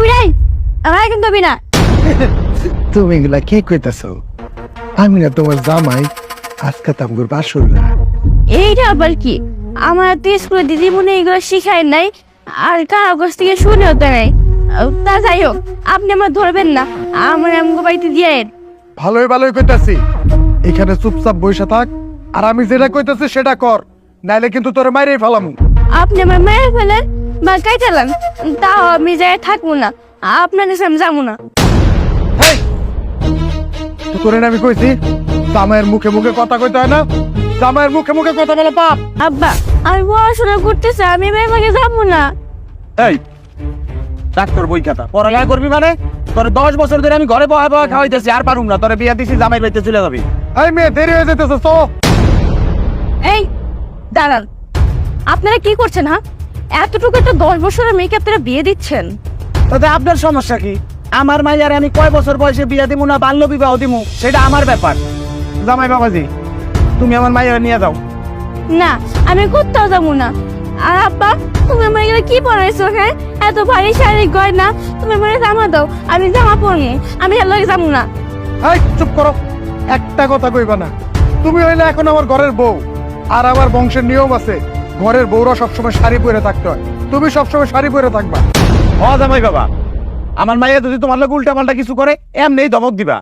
বুড়াই? আমার কিন্তু তুমি এগুলা কে কইতাছ? আমি না তোমার জামাই আজকে তামগুর বাসুর না। এইটা আবার কি? আমার তো স্কুলে এগুলো শিখায় নাই আর কার কাছ থেকে শুনেও তো নাই। তা যাই হোক আপনি আমার ধরবেন না আমার আমগো বাড়িতে দিয়ে ভালোই ভালোই কইতাছি। এখানে চুপচাপ বসে থাক আর আমি যেটা কইতাছি সেটা কর নাইলে কিন্তু তোরে মাইরেই ফেলামু। আপনি আমার মেরে ফেলেন বা কাই চালান তাও আমি যাই থাকব না। আপনার কাছে আমি যাব না! তোরে না আমি কইছি? জামাইয়ের মুখে মুখে কথা কইতে হয় না? জামাইয়ের মুখে মুখে কথা বলে পাপ। আব্বা আমি পড়াশোনা করতেছি আমি মেয়ে যাব না। এই ডাক্তার বই খাতা। পড়ালেখা করবি মানে? তোর দশ বছর ধরে আমি ঘরে বয়া বয়া খাওয়াইতেছি আর পারুম না। তোর বিয়া দিছি জামাই বাড়িতে চলে যাবি। এই মেয়ে দেরি হয়ে যেতেছে তো এই দাঁড়ান। আপনারা কি করছেন হ্যাঁ? এতটুকু একটা দশ বছরের মেয়েকে আপনারা বিয়ে দিচ্ছেন? তাতে আপনার সমস্যা কি? আমার মাইয়ারে আমি কয় বছর বয়সে বিয়া দিমু না বাল্য বিবাহ দিমু সেটা আমার ব্যাপার। জামাই বাবাজি তুমি আমার মাইয়ারে নিয়ে যাও। না আমি কোথাও যাব না। আর আব্বা তুমি আমার এগুলো কি পড়াইছো হ্যাঁ? এত ভারী শাড়ি গয়না তুমি আমার জামা দাও। আমি জামা পরবো আমি এর লগে যাব না। এই চুপ করো। একটা কথা কইবা না। তুমি হইলে এখন আমার ঘরের বউ আর আমার বংশের নিয়ম আছে। ঘরের বউরা সবসময় শাড়ি পরে থাকতে হয়। তুমি সবসময় শাড়ি পরে থাকবা। হ জামাই বাবা আমার মাইয়া যদি তোমার লোক উল্টা পাল্টা কিছু করে এমনি ধমক দিবা।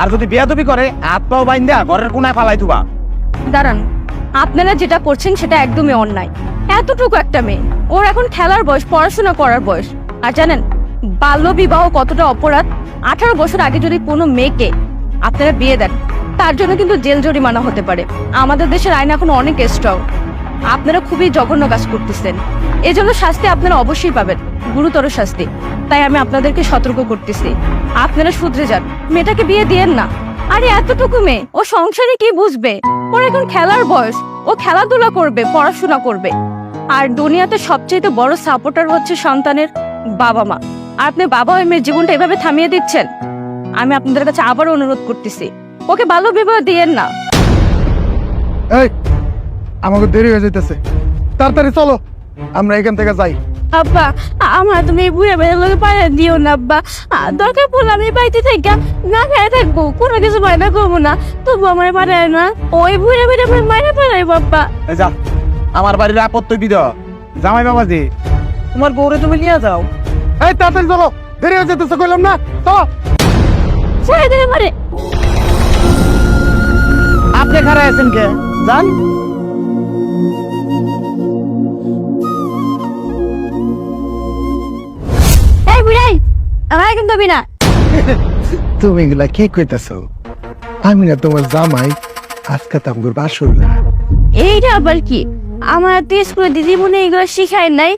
আর যদি বিয়া তুমি করে হাত পাও বাইন দেয়া ঘরের কোনায় ফালাই তুবা দাঁড়ান আপনারা যেটা করছেন সেটা একদমই অন্যায়। এতটুকু একটা মেয়ে ওর এখন খেলার বয়স পড়াশোনা করার বয়স। আর জানেন বাল্য বিবাহ কতটা অপরাধ। আঠারো বছর আগে যদি কোনো মেয়েকে আপনারা বিয়ে দেন তার জন্য কিন্তু জেল জরিমানা হতে পারে। আমাদের দেশের আইন এখন অনেক স্ট্রং আপনারা খুবই জঘন্য কাজ করতেছেন। এজন্য শাস্তি আপনারা অবশ্যই পাবেন, গুরুতর শাস্তি। তাই আমি আপনাদেরকে সতর্ক করতেছি। আপনারা শুধরে যান। মেয়েটাকে বিয়ে দিয়েন না। আরে, এতটুকু মেয়ে? ও সংসারে কি বুঝবে? ওর এখন খেলার বয়স। ও খেলাধুলা করবে, পড়াশোনা করবে। আর দুনিয়াতে সবচেয়ে বড় সাপোর্টার হচ্ছে সন্তানের বাবা মা। আর আপনি বাবা ওই মেয়ের জীবনটা এভাবে থামিয়ে দিচ্ছেন? আমি আপনাদের কাছে আবারও অনুরোধ করতেছি। ওকে বাল্য বিবাহ দিয়েন না। আমাকে দেরি হয়ে যাইতেছে। তাড়াতাড়ি চলো আমরা এখান থেকে যাই। আব্বা আমার তুমি এই বুড়ে বেড়ে লোকে পায়ে দিও না আব্বা। দরকার পড়লে আমি বাড়িতে থেকে না খেয়ে থাকব কোনো কিছু বায়না করব না। তবু আমার পাঠায় না। ওই বুড়ে বেড়ে আমার মায়ের পাঠাই বাপ্পা এই যা আমার বাড়ির আপত্তি বিদ জামাই বাবাজি তোমার বউরে তুমি নিয়ে যাও। এই তাড়াতাড়ি চলো দেরি হয়ে যেতেছে কইলাম না চলো। ছেড়ে দিলে পারে আপনি খারাপ আছেন কে? যান। আমার কিন্তু হবি না তুমি এগুলা কে কইতাছ? আমি না তোমার জামাই আজকে তামগুর বাসুর না। এইটা আবার কি? আমার তো স্কুলে দিদি মনে এগুলো শিখায় নাই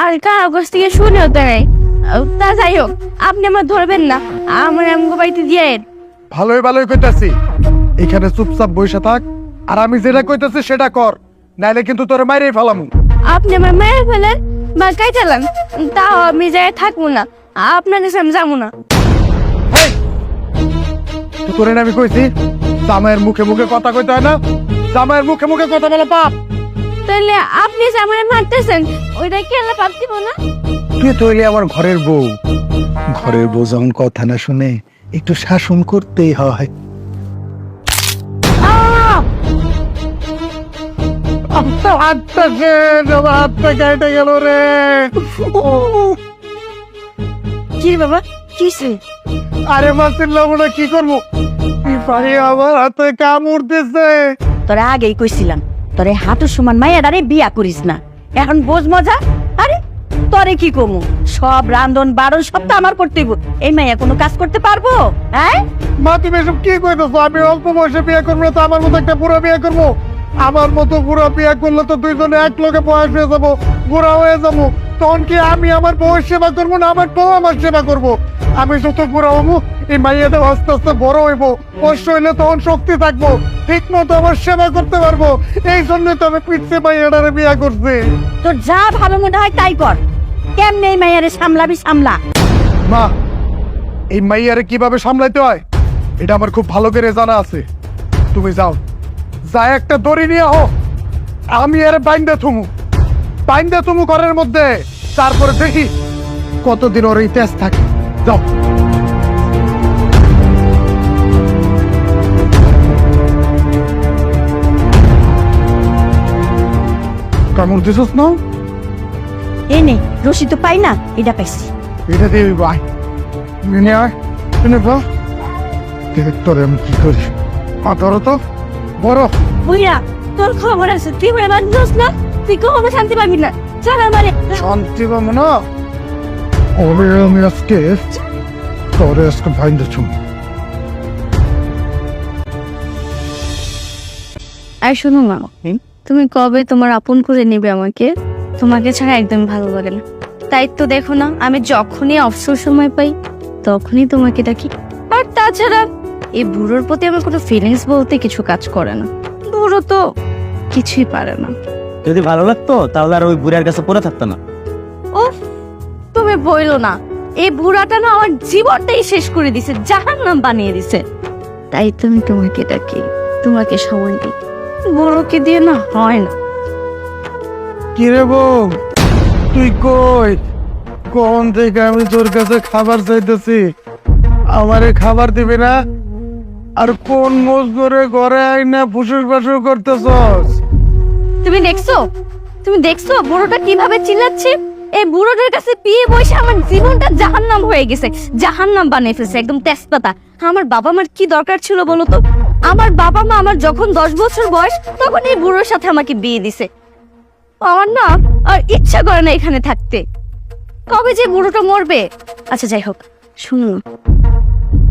আর কার কাছ থেকে শুনেও তো নাই। তা যাই হোক আপনি আমার ধরবেন না আমার আমগো বাড়িতে দিয়ে ভালোই ভালোই কইতাছি। এখানে চুপচাপ বসে থাক আর আমি যেটা কইতাছি সেটা কর নাইলে কিন্তু তোরে মাইরেই ফেলামু। আপনি আমার মেরে ফেলেন বা কাই চালান তাও আমি যাই থাকব না। আপনার কাছে আমি যাব না। তোরে আমি কইছি জামাইয়ের মুখে মুখে কথা কইতে হয় না? জামাইয়ের মুখে মুখে কথা বলে পাপ। তাহলে আপনি মারতেছেন ওইটা কি আল্লাহ পাপ দিব না? তুই তো হইলে আমার ঘরের বউ। ঘরের বউ যখন কথা না শুনে একটু শাসন করতেই হয়। হাতটা শেষ, আমার হাতটা কেটে গেল রে। কি বাবা কিসে আরে মাসিল্লাম ওটা কি করব? কি আমার হাতে কামড় দিছে। তোরা আগেই কইছিলাম তোরে হাঁটুর সমান মাইয়াডারে বিয়া করিস না। এখন বোঝ মজা? আরে তোরে কি কমু? সব রান্ধন বাড়ন সব তো আমার করতেই এই মাইয়া কোনো কাজ করতে পারব? হ্যাঁ? মা তুমি এসব কি কইতেছো? আমি অল্প বয়সে বিয়ে করব তো আমার মতো একটা বুড়ো বিয়ে করব? আমার মতো বুড়ো বিয়ে করলে তো দুইজনে এক লোকে বয়স হয়ে যাব বুড়া হয়ে যাব। তখন কি আমি আমার বউয়ের সেবা করব না আমার বউ আমার সেবা করব? আমি যত বুড়া হব এই মাইয়াদের আস্তে আস্তে বড় হইবো। বয়স হইলে তখন শক্তি থাকব ঠিক মতো আমার সেবা করতে পারব। এই জন্যই তো আমি পিঠছে মাইয়াটারে বিয়ে করছি। তোর যা ভালো মনে হয় তাই কর। কেমনে এই মাইয়ারে সামলাবি সামলা। মা এই মাইয়ারে কীভাবে সামলাইতে হয়? এটা আমার খুব ভালো করে জানা আছে। তুমি যাও। যা একটা দড়ি নিয়ে হো আমি এর বাইন্দে থুমু। বাইন্দে থুমু ঘরের মধ্যে। তারপরে দেখি কতদিন ওর ইতিহাস থাকে। যাও। কামড় দিছস না? এই নে রশি তো পাই না এটা পাইছি। এটা দিয়ে ভাই নিয়ে আয়। তোরে আমি কি করি? ধরো তো। বড়। বুইরা তোর খবর আছে তুই হয়ে মানছিস না তুই কখনো শান্তি পাবি না। চল আমারে। শান্তি পাবো না? ওরে আমি আজকে তোরে আজকে ভাইন্দে ছুম আর শোনো মা তুমি কবে তোমার আপন করে নেবে আমাকে? তোমাকে ছাড়া একদম ভালো লাগে না। তাই তো দেখো না আমি যখনই অবসর সময় পাই তখনই তোমাকে ডাকি। আর তাছাড়া এই বুড়োর প্রতি আমার কোনো ফিলিংস বলতে কিছু কাজ করে না। বুড়ো তো কিছুই পারে না। যদি ভালো লাগতো তাহলে আর ওই বুড়ার কাছে পড়ে থাকতো না। ও তুমি বইলো না। এই বুড়াটা না আমার জীবনটাই শেষ করে দিছে জাহান নাম বানিয়ে দিছে। তাই তুমি তোমাকে ডাকি তোমাকে সময় দিই। বুড়োকে দিয়ে না হয় না। কিরে বউ? তুই কই? কোন থেকে আমি তোর কাছে খাবার চাইতেছি? আমারে খাবার দিবি না? আর কোন মজদুরে ঘরে আইনা ফুসুর ফাসুর করতেছস? তুমি দেখছ? তুমি দেখছ বুড়োটা কীভাবে চিল্লাচ্ছে? এই বুড়োটার কাছে বিয়ে বসে আমার জীবনটা জাহান্নাম হয়ে গেছে জাহান্নাম বানিয়ে ফেলছে একদম তেজপাতা। আমার বাবা মার কি দরকার ছিল বলো তো? আমার বাবা মা আমার যখন দশ বছর বয়স তখন এই বুড়োর সাথে আমাকে বিয়ে দিছে। আমার না আর ইচ্ছা করে না এখানে থাকতে। কবে যে বুড়োটা মরবে? আচ্ছা যাই হোক শুনো না,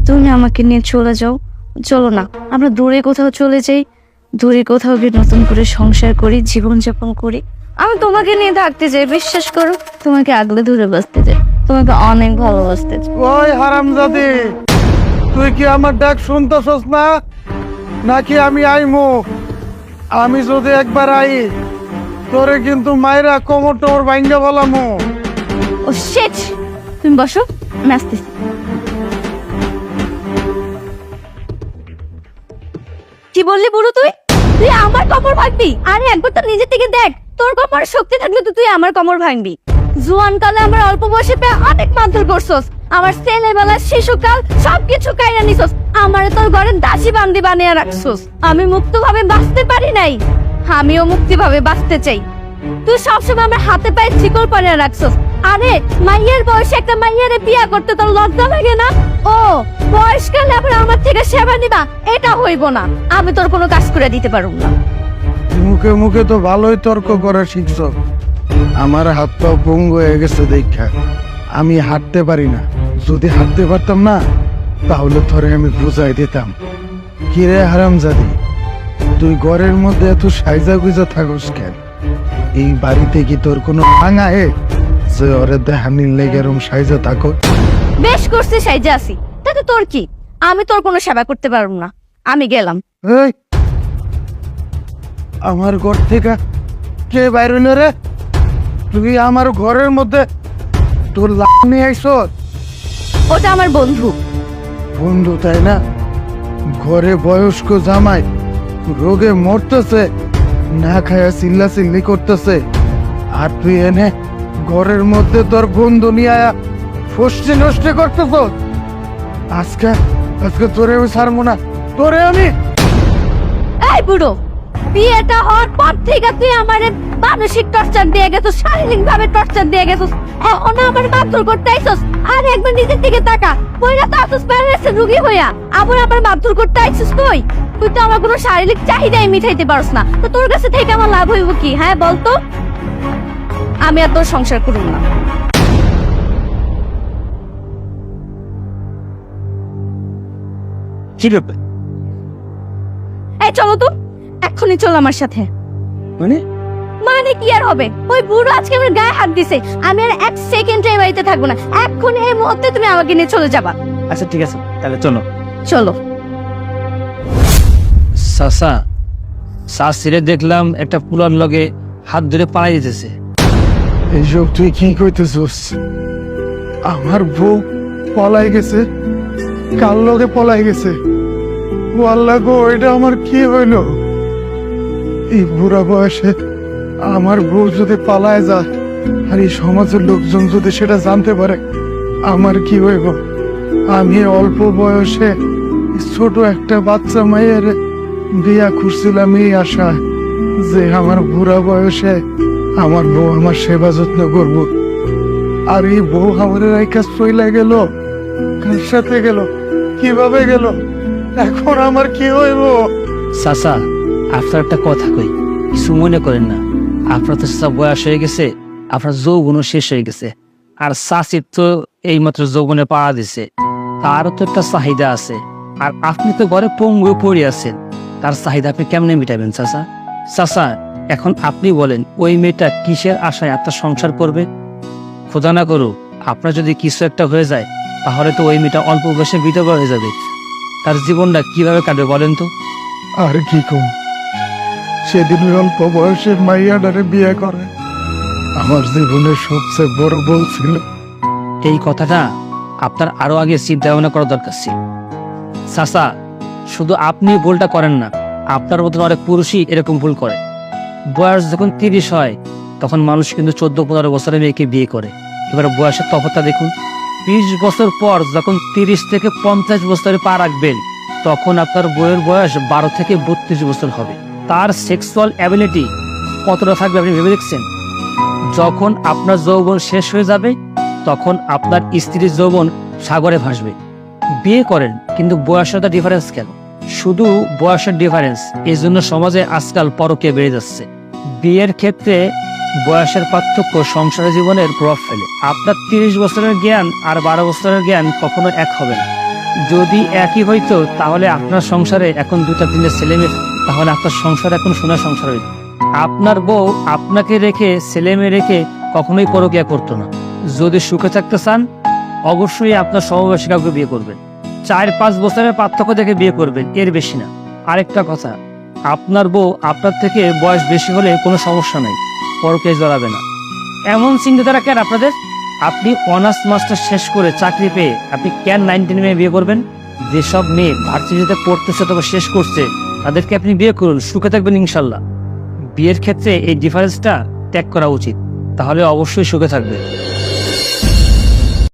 তুমি আমাকে নিয়ে চলে যাও। চলো না আমরা দূরে কোথাও চলে যাই দূরে কোথাও গিয়ে নতুন করে সংসার করি জীবনযাপন করি। আমি তোমাকে নিয়ে থাকতে চাই বিশ্বাস করো তোমাকে আগলে দূরে বসতে চাই তোমাকে অনেক ভালোবাসতে চাই। ওই হারামজাদি তুই কি আমার ডাক শুনতেছস না? নাকি আমি আইমু? আমি যদি একবার আই তোরে কিন্তু মায়েরা কোমর টোমর ভাঙ্গা বলামু ও শেট তুমি বসো আমি আসতেছি। কি বললি বুড়ো তুই? তুই আমার কমর ভাঙবি? আরে একবার তো নিজে থেকে দেখ, তোর কমর শক্তি থাকলে তো তুই আমার কমর ভাঙবি। জুয়ান কালে আমার অল্প বয়সে পেয়ে অনেক মারধর করছস। আমার ছেলেবেলা শিশুকাল সবকিছু কাইরা নিছস। আমার তোর ঘরে দাসী বান্দি বানিয়ে রাখছস। আমি মুক্তভাবে বাঁচতে পারি নাই। আমিও মুক্তিভাবে বাঁচতে চাই। তুই সবসময় আমার হাতে পায়ে চিকল পানিয়ে রাখছস। আরে, মাইয়ের বয়সে একটা মাইয়ারে বিয়া করতে তোর লজ্জা লাগে না? ও বয়সকালে আবার আমার থেকে সেবা নিবা, এটা হইব না। আমি তোর কোনো কাজ করে দিতে পারব না। মুখে মুখে তো ভালোই তর্ক করা শিখছ আমার হাত পা পঙ্গু হয়ে গেছে দেখা। আমি হাঁটতে পারি না। যদি হাঁটতে পারতাম না, তাহলে ধরে আমি বুঝাই দিতাম। কিরে হারামজাদি, তুই ঘরের মধ্যে এত সাইজা গুজা থাকস কেন? এই বাড়িতে কি তোর কোনো ভাঙা হে যে ওরে দেহানির লেগে এরম সাইজা থাকো। বেশ করছে সাইজে আসি তাতে তোর কি? আমি তোর কোনো সেবা করতে পারব না। আমি গেলাম। এই আমার ঘর থেকে কে বাইরে হইল রে? তুই আমার ঘরের মধ্যে তোর লাভ নিয়ে আইস ওটা আমার বন্ধু। বন্ধু তাই না? ঘরে বয়স্ক জামাই রোগে মরতেছে। না খায়া চিল্লা চিল্লি করতেছে। আর তুই এনে ঘরের মধ্যে তোর বন্ধু নিয়ে আয়া ফষ্টি নষ্টি করতেছ আজকে আজকে তোরে আমি ছাড়বো না। তোরে আমি! এই বুড়ো, বিয়েটা হওয়ার পর থেকে তুই আমার মানসিক টর্চার দিয়ে গেছিস শারীরিক ভাবে টর্চার দিয়ে গেছিস। এখন আমার মারধর করতে আইছস, আর একবার নিজের দিকে তাকা। বইরা তো আসুস প্যারালাইসিস রুগী হইয়া। আবার আমার মারধর করতে আইছিস তুই তুই তো আমার কোনো শারীরিক চাহিদাই মিটাইতে পারস না। তো তোর কাছে থেকে আমার লাভ হইব কি? হ্যাঁ বলতো আমি আর তোর সংসার করুম না। কি ব্যাপার? এই চলো তো। এক্ষুনি চলো আমার সাথে। মানে? মানে কি আর হবে? ওই বুড়ো আজকে আমার গায়ে হাত দিছে। আমি আর এক সেকেন্ড এই বাড়িতে থাকব না। এক্ষুনি এই মুহূর্তে তুমি আমাকে নিয়ে চলে যাবা। আচ্ছা ঠিক আছে। তাহলে চলো। চলো। সাসা শাশুড়ে দেখলাম একটা পুলার লগে হাত ধরে পাড়াই দিতেছে এইসব তুই কি কইতেছিস? আমার বউ পলাই গেছে কাল লগে পলাই গেছে? ও আল্লাহ গো, এটা আমার কি হইল? এই বুড়া বয়সে আমার বউ যদি পালায় যায়, আর এই সমাজের লোকজন যদি সেটা জানতে পারে, আমার কি হইব? আমি অল্প বয়সে ছোট একটা বাচ্চা মায়ের বিয়া খুঁজছিলাম এই আশায় যে আমার বুড়া বয়সে আমার বউ আমার সেবা যত্ন করব। আর এই বউ আমার রেখা চইলা গেল কার সাথে গেল। কীভাবে গেল? এখন আমার কি হইব? চাচা, আপনার একটা কথা কই, কিছু মনে করেন না। আপনার তো চাচা বয়স হয়ে গেছে, আপনার যৌবনও শেষ হয়ে গেছে। আর চাচির তো এইমাত্র যৌবনে পাড়া দিছে। তারও তো একটা চাহিদা আছে। আর আপনি তো ঘরে পঙ্গু পড়ে আছেন। তার চাহিদা আপনি কেমনে মিটাবেন চাচা? চাচা এখন আপনি বলেন ওই মেয়েটা কিসের আশায় আপনার সংসার করবে? খোদা না করুক আপনার যদি কিছু একটা হয়ে যায় তাহলে তো ওই মেয়েটা অল্প বয়সে বিধবা হয়ে যাবে। তার জীবনটা কীভাবে কাটবে বলেন তো? আর কি কম? সেদিন অল্প বয়সের মাইয়াডারে বিয়ে করে। আমার জীবনের সবচেয়ে বড় বল ছিল। এই কথাটা আপনার আরও আগে চিন্তা ভাবনা করা দরকার ছিল। চাচা শুধু আপনি ভুলটা করেন না, আপনার মতন অনেক পুরুষই এরকম ভুল করে। বয়স যখন তিরিশ হয়, তখন মানুষ কিন্তু চোদ্দ পনেরো বছরের মেয়েকে বিয়ে করে। এবার বয়সের তফাৎটা দেখুন। বিশ বছর পর যখন তিরিশ থেকে পঞ্চাশ বছরে পা রাখবেন, তখন আপনার বইয়ের বয়স বারো থেকে বত্রিশ বছর হবে। তার সেক্সুয়াল অ্যাবিলিটি কতটা থাকবে আপনি ভেবে দেখছেন? যখন আপনার যৌবন শেষ হয়ে যাবে, তখন আপনার স্ত্রীর যৌবন সাগরে ভাসবে। বিয়ে করেন, কিন্তু বয়সের ডিফারেন্স কেন? শুধু বয়সের ডিফারেন্স এই জন্য সমাজে আজকাল পরকে বেড়ে যাচ্ছে। বিয়ের ক্ষেত্রে বয়সের পার্থক্য সংসার জীবনের প্রভাব ফেলে। আপনার তিরিশ বছরের জ্ঞান আর বারো বছরের জ্ঞান কখনো এক হবে না। যদি একই হইতো, তাহলে আপনার সংসারে এখন দুটা তিনটে ছেলে মেয়ে, তাহলে আপনার সংসার এখন সোনার সংসার হইতো। আপনার বউ আপনাকে রেখে, ছেলে মেয়ে রেখে কখনোই পরকিয়া করতো না। যদি সুখে থাকতে চান, অবশ্যই আপনার সমবয়সী কাউকে বিয়ে করবেন। চার পাঁচ বছরের পার্থক্য দেখে বিয়ে করবেন, এর বেশি না। আরেকটা কথা, আপনার বউ আপনার থেকে বয়স বেশি হলে কোনো সমস্যা নাই, পরকে জড়াবে না। এমন চিন্তাধারা কেন আপনাদের? আপনি অনার্স মাস্টার শেষ করে চাকরি পেয়ে আপনি কেন নাইনটিন মেয়ে বিয়ে করবেন? যেসব মেয়ে ভার্সিটিতে পড়তেছে তবে শেষ করছে, তাদেরকে আপনি বিয়ে করুন, সুখে থাকবেন ইনশাল্লাহ। বিয়ের ক্ষেত্রে এই ডিফারেন্সটা ত্যাগ করা উচিত, তাহলে অবশ্যই সুখে থাকবে।